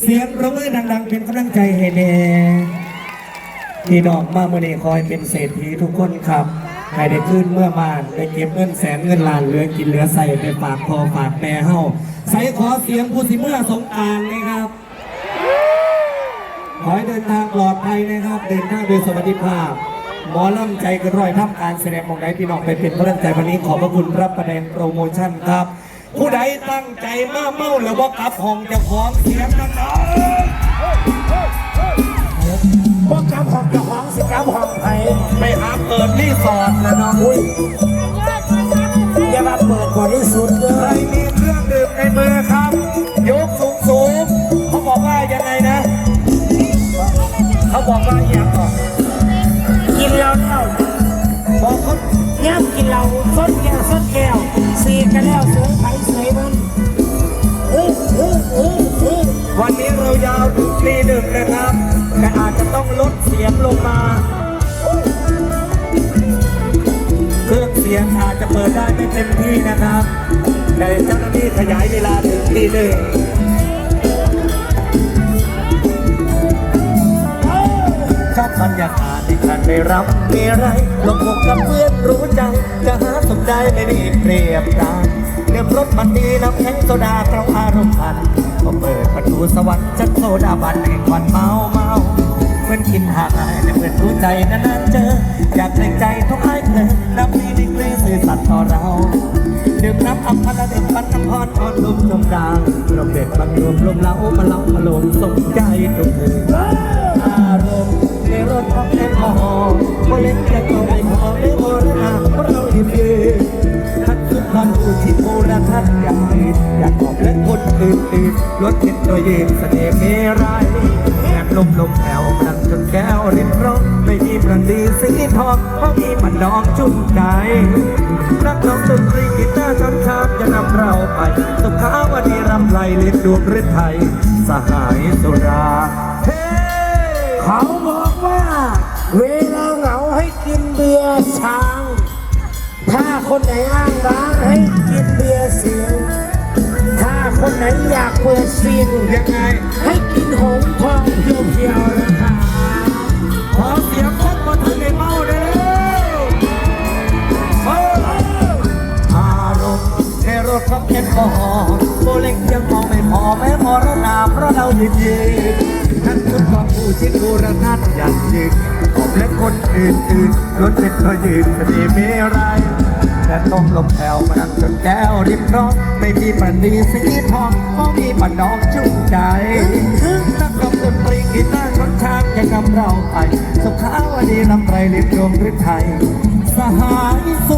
เสียงประมือดัง ๆ เป็นกำลังใจให้แน่พี่น้องมาเมื่อนี้คอยเป็นเศรษฐีทุกคนครับให้ได้ขึ้นเมื่อมานได้เก็บเงินแสนเงินล้านเหลือกินเหลือใส่ไปฝากพอฝากแม่เฮาใส่ขอเสียงผู้สิเมื่อสงการเลยครับ ขอให้เดินทางปลอดภัยนะครับ เดินทางโดยสวัสดิภาพหมอลำใจกระร้อยทำการแสดงของไหนพี่น้องไปเป็นกำลังใจวันนี้ขอบพระคุณรับประแดงโปรโมชั่นครับ ผู้ใดตั้งใจมาเมาหรือว่ากลับห้องจะหองเสียงดังบ่กำของจะหองสิกำของไผๆไปหาเปิดรีสอร์ทนะน้องอุ้ย นึ่งนะครับ แต่อาจจะต้องลดเสียงลงมาเครื่องเสียงอาจจะเปิดได้ไม่เต็มที่นะครับแต่เจ้าหน้าที่ขยายเวลาถึงตีหนึ่งชอบบรรยากาศที่ท่านไม่รับมีไรลงพกกับเพื่อนรู้ใจ จะหาสมได้ไม่ได้เปรียบกันเดือรถมันดีน้ำแข็งโซดาเราอารมณ์พัน ก็เปิดประตูสวรรค์จัดโซดาบันแห่งวันเมาเมาเพื่อนกินหาอายแต่เพื่อนรู้ใจนานๆเจอ อยากแรงใจทุกให้เพลินน้ำมีดีกรีสื่อสัตย์ต่อเราดื่มน้ำอัมพลเดื่มปันน้ำพรอ่อนลมจมดางลมเด็ดมันรวมลมเล้ามาเล้ามาลมสมใจทุกคืนอารมณ์ในรถของแอลกอฮอล์ก็เล่นแค่ตัวไอไอื่นรถติดตัวยืนเสน่ห์เมรายแอบลมลมแผ่วพลังจนแก้วริมร้องไม่มีประดีสีทองเพราะมีมันดอกชุ่มใจนักร้องดนตรีกีตาร์จนชาติจะนำเราไป สุขาวดีรำไรเล่นดวงฤทัยสหายสุราเฮ้เขาบอกว่า เวลาเหงาให้กินเบียร์ช้าง ถ้าคนไหนอ้างร้านให้กินเบียร์ อยากเปิดซิงยังไง ให้กินหงทองเพียวๆนะคะขอเสียงคนมาถึงในเมาได้แล้วเฮ้อารมณ์ในรถขับแอลกอฮอล์โบเล็กยังมองไม่พอแม้มรณาเพราะเรายินดีนั่นคือความผู้ชิดบูรณัตอย่างยิ่งผมและคนอื่นๆล้วนเป็นพยืนคดีเมรัย แต่ต้มลมแผวมานั่งจนแก้วริมร้องไม่มีปันดีสีทองเพราะมีปันดอกจุ่มใจนักร้องดนตรีกีตาร์ชนชางยังนำเราไป สุขาวดีนำไรลิบดวงฤทัยสหายสุ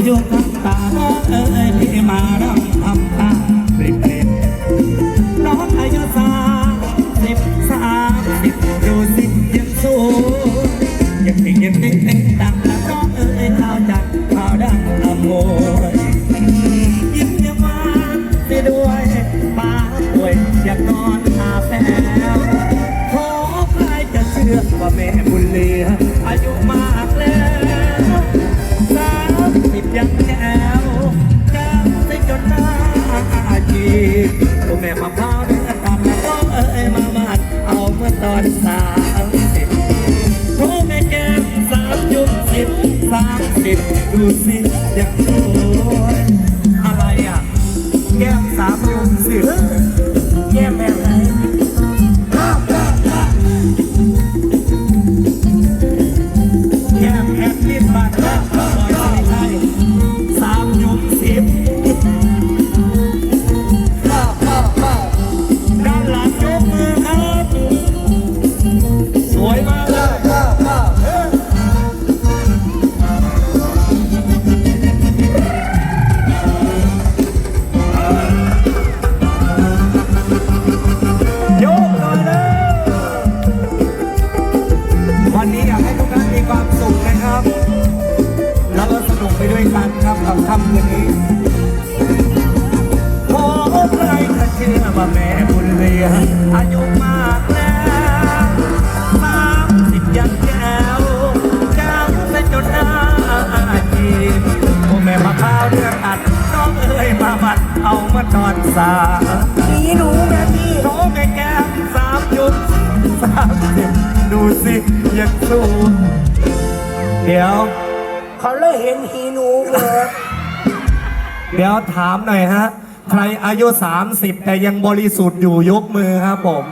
อายุทั้งตาน้องเอ้ยพี่มาดังทำตาริบเริบน้องอายุสามสิบสามสิบดูสิยังสวยยังติงยังติงติงดังนะน้องเอ้ยข่าจักข่าดังอโมยยิ้มยังหวานไปด้วยปาป่วยอยากนอนหาแฟนขอใครจะเชื่อว่าแม่บุญเหลืออายุมากแล้ว ยังแจ๋วจำได้จนหน้าอาจีบตัวแม่มะพร้าวเนื้อตำแล้วก็เอ้ยมามัดเอาเมื่อตอนสามสิบโอ้แม่แก้มสามยุบสิบสามสิบดูสิยังสวยอะไรอะ แก้มสามยุบสิบแย่แบำอย่นขอใครถ้าเชื่อว่าแม่บุญเรียอายุมากแล้วสามสิบยังแก้วแก้วเนจนหน้าจีบโอแม่มาข้าวเลือดอัดน้องเอ้ยมาบัดเอามานอนสาพี่นูแม่พี่น้องแม่แก้มสามยุดสามสิบดูสิยังสูนเดี๋ยว เขาเลยเห็นฮีหนูเลย เดี๋ยวถามหน่อยฮะ ใครอายุ 30 แต่ยังบริสุทธิ์อยู่ยกมือครับผม